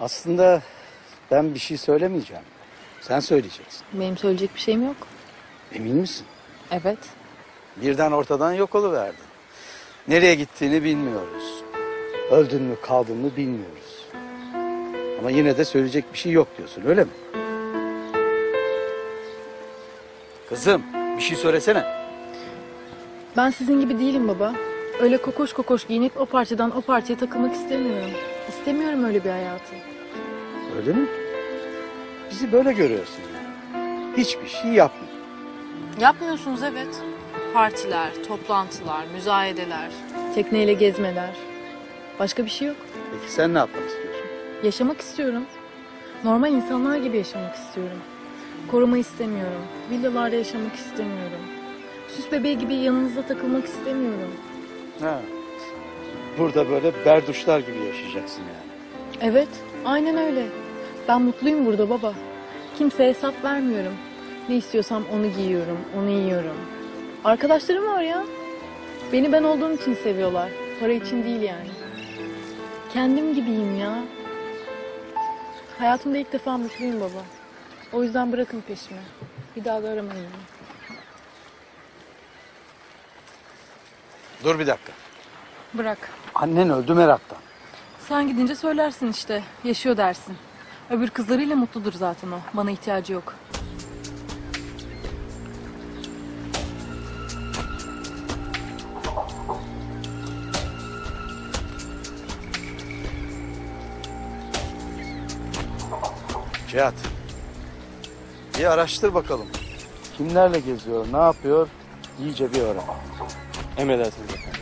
Aslında ben bir şey söylemeyeceğim. Sen söyleyeceksin. Benim söyleyecek bir şeyim yok. Emin misin? Evet. Birden ortadan yok oluverdin. Nereye gittiğini bilmiyoruz. Öldün mü kaldın mı bilmiyoruz. Ama yine de söyleyecek bir şey yok diyorsun öyle mi? Kızım bir şey söylesene. Ben sizin gibi değilim baba. Öyle kokoş kokoş giyinip o parçadan o parçaya takılmak istemiyorum. İstemiyorum öyle bir hayatı. Öyle mi? Bizi böyle görüyorsun yani. Hiçbir şey yapma. Yapmıyorsunuz evet. Partiler, toplantılar, müzayedeler. Tekneyle gezmeler. Başka bir şey yok. Peki sen ne yapmak istiyorsun? Yaşamak istiyorum. Normal insanlar gibi yaşamak istiyorum. Koruma istemiyorum. Villalarda yaşamak istemiyorum. Süs bebeği gibi yanınızda takılmak istemiyorum. Ha. Burada böyle berduşlar gibi yaşayacaksın yani. Evet, aynen öyle. Ben mutluyum burada baba. Kimseye hesap vermiyorum. Ne istiyorsam onu giyiyorum, onu yiyorum. Arkadaşlarım var ya. Beni ben olduğum için seviyorlar. Para için değil yani. Kendim gibiyim ya. Hayatımda ilk defa mutluyum baba. O yüzden bırakın peşimi. Bir daha da aramayın. Dur bir dakika. Bırak. Annen öldü meraktan. Sen gidince söylersin işte. Yaşıyor dersin. Öbür kızlarıyla mutludur zaten o. Bana ihtiyacı yok. Cihat. Bir araştır bakalım. Kimlerle geziyor, ne yapıyor? İyice bir öğren. Emredersiniz efendim.